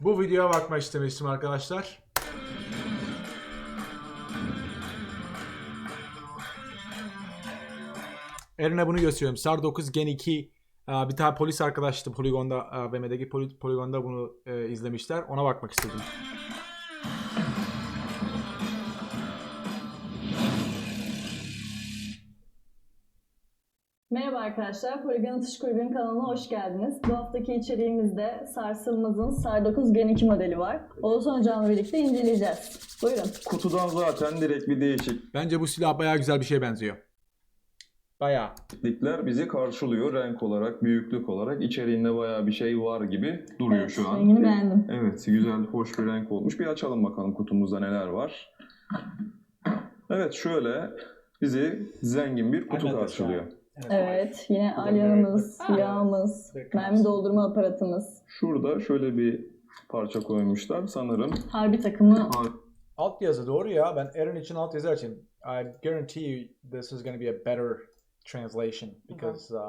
Bu videoya bakmak istemiştim arkadaşlar. Eren'e bunu gösteriyorum. SAR 9 Gen 2 e, bir tane polis arkadaştı poligonda e, BM'deki poli- poligonda bunu e, izlemişler. Ona bakmak istedim. Merhaba arkadaşlar, Poligon Atış Kulübü'nün kanalına hoş geldiniz. Bu haftaki içeriğimizde Sarsılmaz'ın SAR 9 Gen 2 modeli var. Oğuzhan Hocam'la birlikte inceleyeceğiz. Buyurun. Kutudan zaten direkt bir Bence bu silah bayağı güzel bir şeye benziyor. Bayağı. değişiklikler bizi karşılıyor renk olarak, büyüklük olarak. içeriğinde bayağı bir şey var gibi duruyor Evet, şu an. rengini beğendim. Evet, güzel, hoş bir renk olmuş. Bir açalım bakalım kutumuzda neler var. Evet, şöyle bizi zengin bir kutu Anladım. Evet, karşılıyor. yine alyanımız, silahımız, mermi doldurma aparatımız, Şurada şöyle bir parça koymuşlar. Sanırım harbi takımı. Alt yazı doğru ya. Ben Eren için alt yazı açayım. I guarantee you this is going to be a better translation because uh,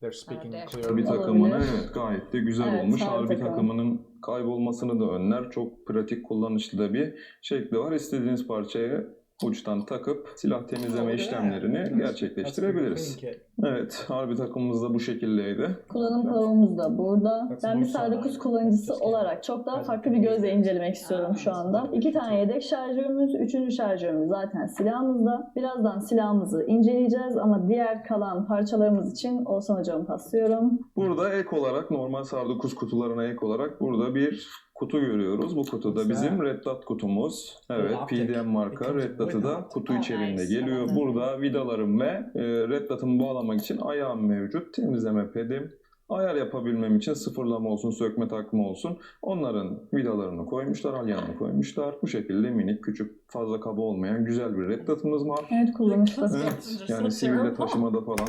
they're speaking dash. clearly. Harbi takımını evet gayet de güzel Evet, olmuş. harbi Harbi takımı. takımının kaybolmasını da önler. Çok pratik kullanışlı da bir şekli var. İstediğiniz parçayı uçtan takıp silah temizleme işlemlerini gerçekleştirebiliriz. Evet, harbi takımımız da bu şekildeydi. Kullanım kılavuzumuz da burada. Ben bir more SAR 9 fun. kullanıcısı olarak çok daha farklı bir gözle incelemek istiyorum şu anda. İki tane yedek şarjörümüz, üçüncü şarjörümüz zaten silahımızda. Birazdan silahımızı inceleyeceğiz ama diğer kalan parçalarımız için Oğuzhan Hocam'ı paslıyorum. Burada ek olarak normal SAR 9 kutularına ek olarak burada bir kutu görüyoruz. Bu kutuda bizim Red Dot kutumuz. Evet. PDM marka Red Dot'ı da kutu içerisinde geliyor. Burada vidalarım ve e, Red Dot'ımı bağlamak için ayağım mevcut. Temizleme pedim. Ayar yapabilmem için sıfırlama olsun, sökme takma olsun. Onların vidalarını koymuşlar, alyanını koymuşlar. Bu şekilde minik, küçük, fazla kaba olmayan güzel bir Red Dot'ımız var. Evet kullanışlı. Evet, yani sivilde taşımada falan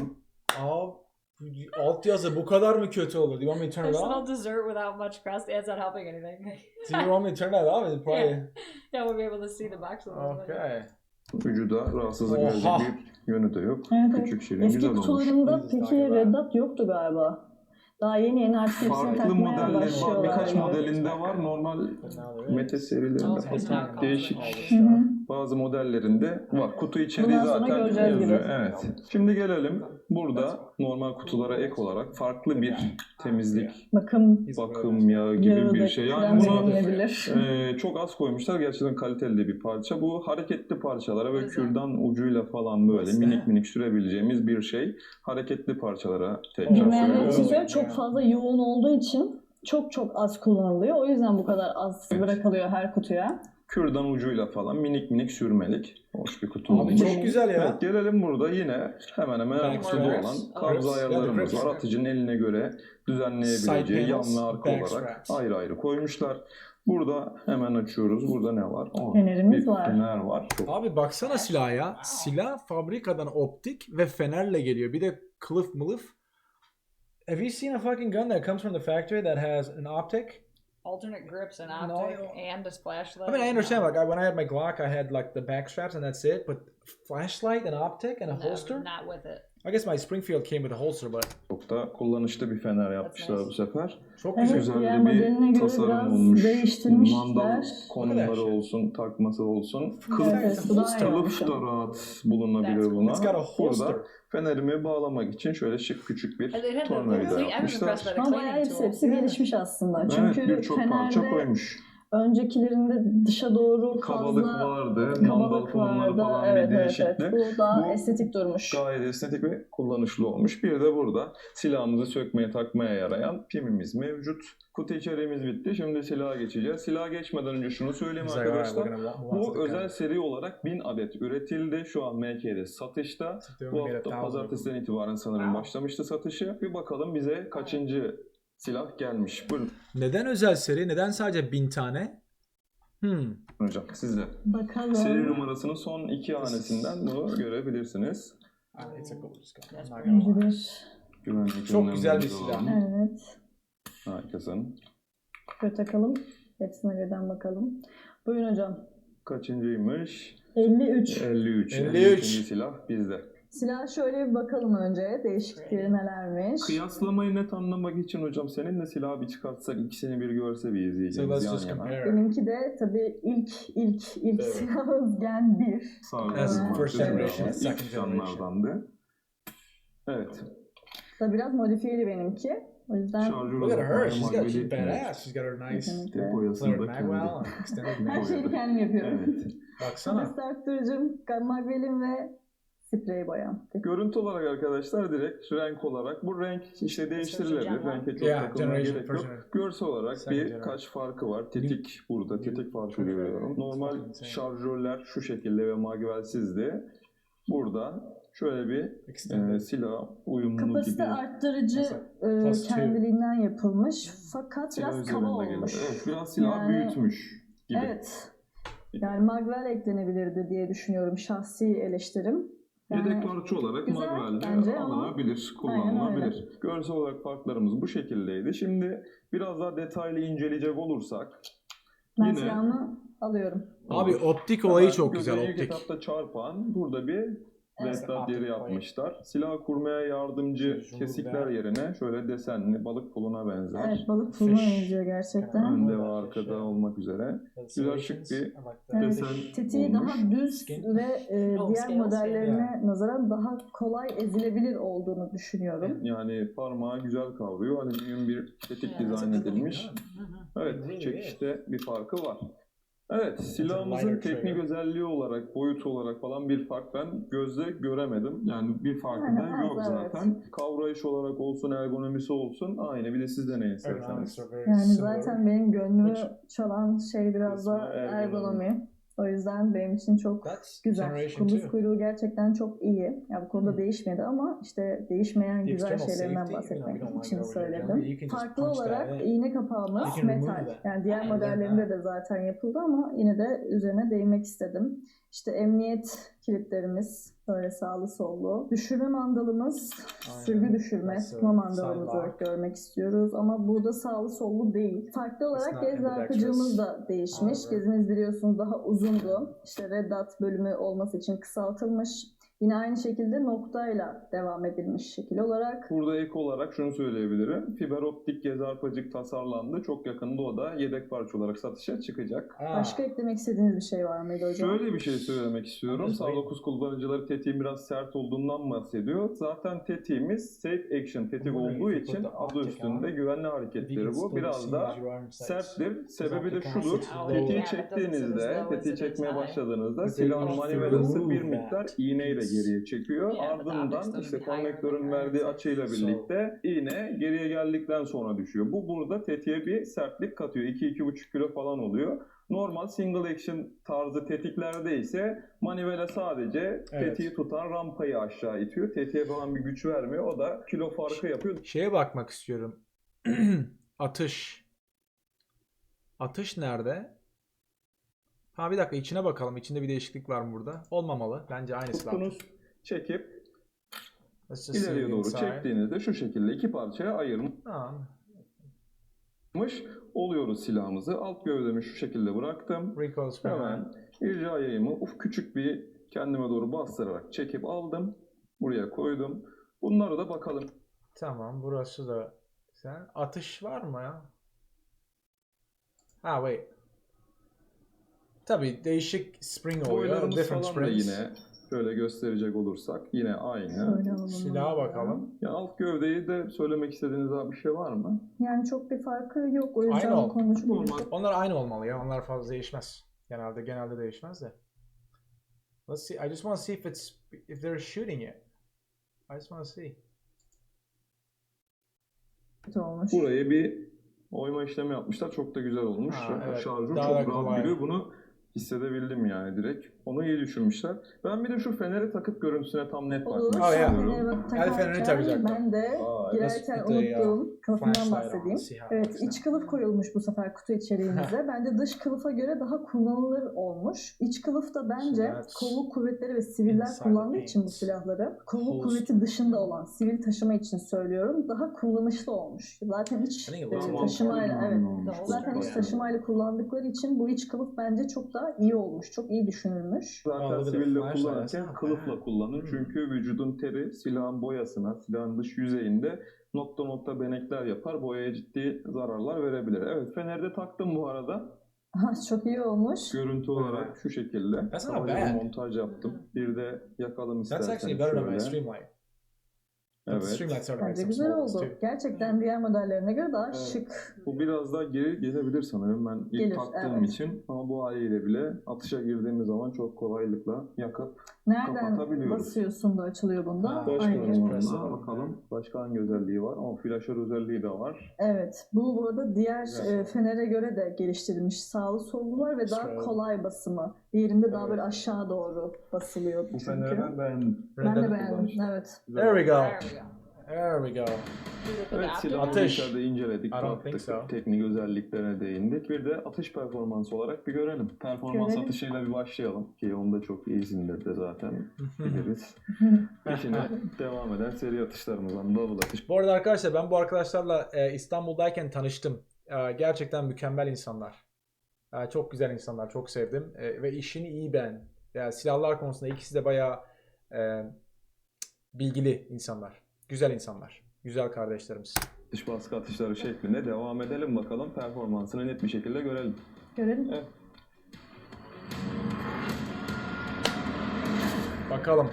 Aa, alt yazı bu kadar mı kötü olur? Do you want me to turn it off? little dessert without much crust. It's not helping anything. Do you want me to turn that off? It's probably... yeah, we'll be able to see the box a little bit. Okay. vücuda rahatsızlık verecek bir yönü de yok. Evet. Küçük şirin Eski güzel olmuş. kutularında peki galiba- Red Dot yoktu galiba. Daha yeni yeni artık hepsini Farklı takmaya modelleri var. başlıyorlar. Birkaç modelinde var. Normal. Mete serilerinde falan değişik Hı hı. Bazı modellerinde var. Kutu içeriği Bundan sonra zaten göreceğiz yazıyor. gibi. Evet. Şimdi gelelim. Burada normal kutulara ek olarak farklı bir temizlik, Bakım bakım yağı gibi bir şey. Yani bunu denilebilir. e, çok az koymuşlar. Gerçekten kaliteli de bir parça. Bu hareketli parçalara ve kürdan ucuyla falan böyle minik minik sürebileceğimiz bir şey. Hareketli parçalara tekrar Bilmeyenler için söylüyorum çok fazla yoğun olduğu için çok çok az kullanılıyor. O yüzden bu kadar az Evet. bırakılıyor her kutuya. Kürdan ucuyla falan minik minik sürmelik. Hoş bir kutu Abi olmuş. çok güzel ya. Evet, gelelim burada yine hemen hemen her kutuda olan kabza ayarlarımız var. Atıcının eline göre düzenleyebileceği yan ve arka olarak ayrı ayrı koymuşlar. Burada hemen açıyoruz. Burada ne var? Aa, Fenerimiz bir var. fener var. Çok Abi baksana silaha ya. Silah fabrikadan optik ve fenerle geliyor. Bir de kılıf mılıf. Have you seen a fucking gun that comes from the factory that has an optic? Alternate grips and No, optic no. and a flashlight. I mean, I understand. Like I, when I had my Glock, I had like the back straps and that's it. But flashlight and optic and a No, holster. not with it. I guess my Springfield came with a holster, but çok da kullanışlı bir fener yapmışlar nice. bu sefer. çok Evet, güzel. Modeline bir tasarım olmuş. değiştirmişler. Mandal konumları olsun, takması olsun. Kılıf, Evet, kılıf da rahat bulunabilir buna. It's got a holster. Burada fenerimi bağlamak için şöyle şık küçük bir tornavida yapmışlar. Ama hepsi, tool. hepsi gelişmiş aslında. Evet Çünkü birçok parça Fener'de koymuş. Öncekilerinde dışa doğru Kabalık fazla vardı, kabalık vardı. falan Evet, bir evet, evet. Bu daha Bu- estetik durmuş. Gayet estetik ve kullanışlı olmuş. Bir de burada silahımızı sökmeye takmaya yarayan pimimiz mevcut. Kutu içeriğimiz bitti. Şimdi silaha geçeceğiz. Silaha geçmeden önce şunu söyleyeyim "Alright, arkadaşlar. Bu özel gun." seri olarak 1000 adet üretildi. Şu an MK'de satışta. Bu hafta pazartesiden itibaren sanırım başlamıştı satışı. Bir bakalım bize kaçıncı silah gelmiş. Buyurun Neden özel seri? Neden sadece bin tane? Hmm. hocam sizle. Bakalım. Seri numarasının son iki hanesinden bunu görebilirsiniz. Ah, It's a gold gun. That's not gonna. Güvenlik Çok güzel bir silah. alalım. Evet. Harikasın. Şöyle takalım. Hepsine birden bakalım. Buyurun hocam. Kaçıncıymış? 53. 53. 53. 53. silah bizde. Silah şöyle bir bakalım önce. Değişiklikleri nelermiş. Kıyaslamayı net anlamak için hocam seninle silahı bir çıkartsak ikisini bir görse bir izleyeceğimiz yan yana. Benimki de tabii ilk ilk ilk Evet. silahımız Gen 1. Sağ olun. İlk canlardandı. Evet. Da biraz modifiyeli benimki. O yüzden Look at her. She's got she's badass. She's got her nice yasında magwell and kendi. extended Her şeyi kendim yapıyorum. Evet. Baksana. Start durucum, magvelim ve sprey boyam. Görüntü olarak arkadaşlar direkt renk olarak bu renk işte değiştirilebilir. Gen Renke çok Yeah, takılmaya gerek yok. Görsel olarak Second bir generation. kaç farkı var. Tetik burada. Tetik farkı görüyorum. Normal şarjörler şu şekilde ve magvelsizdi. Burada şöyle bir e, silah uyumlu gibi. Kapasite arttırıcı e, kendiliğinden yapılmış fakat Silah biraz kaba olmuş. Evet, biraz silah Yani- büyütmüş gibi. Evet. Yani magvel eklenebilirdi diye düşünüyorum şahsi eleştirim. Yani Yedek parça olarak güzel Magwell'de bence ama- alınabilir, kullanılabilir. Görsel olarak farklarımız bu şekildeydi. Şimdi biraz daha detaylı inceleyecek olursak ben yine- silahımı alıyorum. Abi optik olayı çok güzel optik. etapta çarpan burada bir Red yeri yapmışlar. Silah kurmaya yardımcı kesikler yerine şöyle desenli balık puluna benzer. Evet balık puluna benziyor gerçekten. Önde ve arkada olmak üzere. Güzel şık bir Evet, desen Tetiği olmuş. daha düz ve e, diğer modellerine nazaran daha kolay ezilebilir olduğunu düşünüyorum. Yani parmağı güzel kavruyor. Alüminyum bir tetik dizayn edilmiş. Evet, çekişte bir farkı var. Evet, a silahımızın lighter teknik özelliği olarak, boyut olarak falan bir fark ben gözle göremedim. Yani bir farkı da yok az, evet. zaten. Kavrayış olarak olsun, ergonomisi olsun aynı. Bir de siz deneyin isterseniz. Yani zaten benim gönlümü çalan şey biraz da ergonomi. O yüzden benim için çok güzel. Kunduz kuyruğu gerçekten çok iyi. Ya bu konuda Hmm. değişmedi ama işte değişmeyen güzel şeylerinden bahsetmek için söyledim. Farklı olarak iğne kapağımız metal. Yani diğer modellerinde de zaten yapıldı ama yine de üzerine değinmek istedim. İşte emniyet kilitlerimiz böyle sağlı sollu. Düşürme mandalımız, Aynen. sürgü düşürme, tutma a mandalımızı sidelock. görmek istiyoruz. Ama burada sağlı sollu değil. Farklı olarak gez zarpıcığımız da değişmiş. Gezimiz biliyorsunuz daha uzundu. İşte red dot bölümü olması için kısaltılmış. Yine aynı şekilde noktayla devam edilmiş şekil olarak. Burada ek olarak şunu söyleyebilirim. Fiber optik gezarpacık tasarlandı. Çok yakında o da yedek parça olarak satışa çıkacak. Ah, Başka eklemek istediğiniz bir şey var mıydı hocam? Şöyle bir şey söylemek istiyorum. Sağ bayım. 9 kullanıcıları tetiğin biraz sert olduğundan bahsediyor. Zaten tetiğimiz safe action tetik olduğu için adı üstünde güvenli hareketleri bu. Biraz da serttir. Sebebi de şudur. Tetiği çektiğinizde, tetiği çekmeye başladığınızda silahın manivelası bir miktar iğneyle. Geriye çekiyor. Yeah, Ardından işte the verdiği açıyla So- birlikte iğne geriye geldikten sonra düşüyor. Bu burada tetiğe bir sertlik katıyor. 2-2,5 kilo falan oluyor. Normal single action tarzı tetiklerde ise manivele sadece Evet. tetiği tutan rampayı aşağı itiyor. Tetiğe falan bir güç vermiyor. O da kilo farkı yapıyor. Şeye bakmak istiyorum. Atış. Atış nerede? Ha bir dakika içine bakalım. İçinde bir değişiklik var mı burada? Olmamalı. Bence aynı silah. Tuttunuz, çekip just see ileriye doğru inside. çektiğinizde şu şekilde iki parçaya ayırmış Tamam. oluyoruz silahımızı. Alt gövdemi şu şekilde bıraktım. Spray. Hemen irca yayımı uf küçük bir kendime doğru bastırarak çekip aldım. Buraya koydum. Bunlara da bakalım. Tamam burası da sen atış var mı ya? Ha wait. Tabii değişik spring oluyor. Boylarımız Different falan da springs. yine şöyle gösterecek olursak yine aynı. Şöyle alalım Silaha bakalım. Ya alt gövdeyi de söylemek istediğiniz daha bir şey var mı? Yani çok bir farkı yok. O yüzden Aynı ol- Normal. Onlar aynı olmalı ya. Onlar fazla değişmez. Genelde genelde değişmez de. Let's see. I just want to see if it's if they're shooting it. I just want to see. kötü olmuş. Buraya bir oyma işlemi yapmışlar. Çok da güzel olmuş. Ha, evet. Şarjı Daha çok rahat kolay. giriyor. Bunu hissedebildim yani direkt. Onu iyi düşünmüşler. Ben bir de şu feneri takıp görüntüsüne tam net Olur. bakmak istiyorum. Fener'e bak- El fenerini takarken takacaktım. Ben de Aa, girerken uh, unuttuğum kılıfından bahsedeyim. Evet iç kılıf koyulmuş bu sefer kutu içeriğimize. Bence dış kılıfa göre daha kullanılır olmuş. İç kılıf da bence kolluk kuvvetleri ve siviller inside kullandığı için bu silahları kolluk kuvveti dışında olan sivil taşıma için söylüyorum. Daha kullanışlı olmuş. Zaten iç I think it e, more taşımayla evet. Zaten iç taşımayla kullandıkları için bu iç kılıf bence çok daha iyi olmuş. Çok iyi düşünülmüş. Zaten sivilde Flash kullanırken kılıfla kullanın. Hmm. Çünkü vücudun teri silahın boyasına, silahın dış yüzeyinde nokta nokta benekler yapar. Boyaya ciddi zararlar verebilir. Evet fenerde taktım bu arada. Ha, Çok iyi olmuş. Görüntü olarak şu şekilde. That's not bad. montaj yaptım. Bir de yakalım That's isterseniz actually better than my şöyle. Evet. Streamlight Bence güzel oldu. too. Gerçekten diğer modellerine göre daha Evet. şık. Bu biraz daha geri gelebilir sanırım ben ilk Gelir, taktığım evet. için. Ama bu haliyle bile atışa girdiğimiz zaman çok kolaylıkla yakıp Nereden Kapatabiliyoruz. basıyorsun da açılıyor bunda? Ha, Baş Aynı. parmağım. parmağımla bakalım. Başka hangi özelliği var? Ama flaşör özelliği de var. Evet. Bu bu arada diğer Güzel. e, fenere göre de geliştirilmiş. Sağlı sollu var ve daha kolay basımı. Diğerinde daha Evet. böyle aşağı doğru basılıyordu Bu çünkü. feneri ben beğendim. Ben de beğendim. Evet. Güzel. There we go. There we go. There we go. Evet Adapter. silahı Atış. içeride inceledik, I don't think baktık, so. teknik özelliklerine değindik. Bir de atış performansı olarak bir görelim. Performans Görelim. atışıyla bir başlayalım ki onda çok iyisindir de zaten biliriz. Peşine devam eden seri atışlarımızdan double atış. Bu arada arkadaşlar ben bu arkadaşlarla e, İstanbul'dayken tanıştım. E, gerçekten mükemmel insanlar. E, çok güzel insanlar, çok sevdim. E, ve işini iyi ben. Yani silahlar konusunda ikisi de bayağı e, bilgili insanlar. Güzel insanlar. Güzel kardeşlerimiz. Dış baskı atışları şeklinde devam edelim bakalım. Performansını net bir şekilde görelim. Görelim. Evet. Bakalım.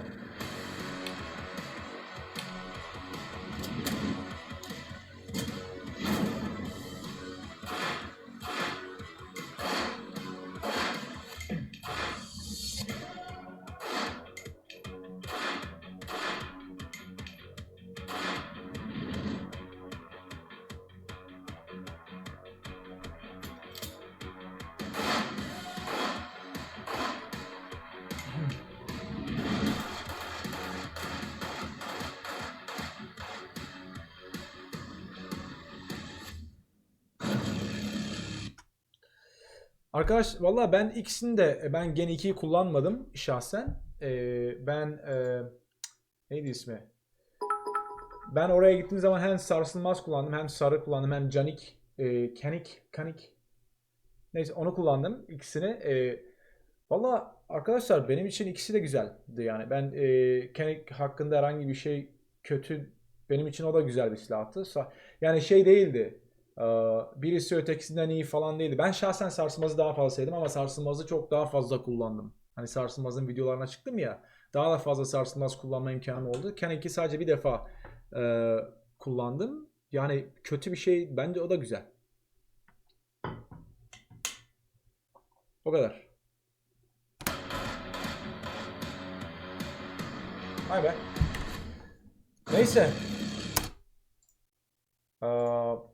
Arkadaş valla ben ikisini de ben Gen 2'yi kullanmadım şahsen. Ee, ben e, neydi ismi? Ben oraya gittiğim zaman hem sarsılmaz kullandım hem sarı kullandım hem canik e, canik canik neyse onu kullandım ikisini. E, valla arkadaşlar benim için ikisi de güzeldi yani. Ben e, canik hakkında herhangi bir şey kötü benim için o da güzel bir silahtı. Yani şey değildi. Ee, Birisi ötekisinden iyi falan değildi. Ben şahsen sarsılmazı daha fazla sevdim ama sarsılmazı çok daha fazla kullandım. Hani sarsılmazın videolarına çıktım ya. Daha da fazla sarsılmaz kullanma imkanım oldu. Ken 2 sadece bir defa e, kullandım. Yani kötü bir şey. Bence o da güzel. O kadar. Vay be. Neyse. Ee,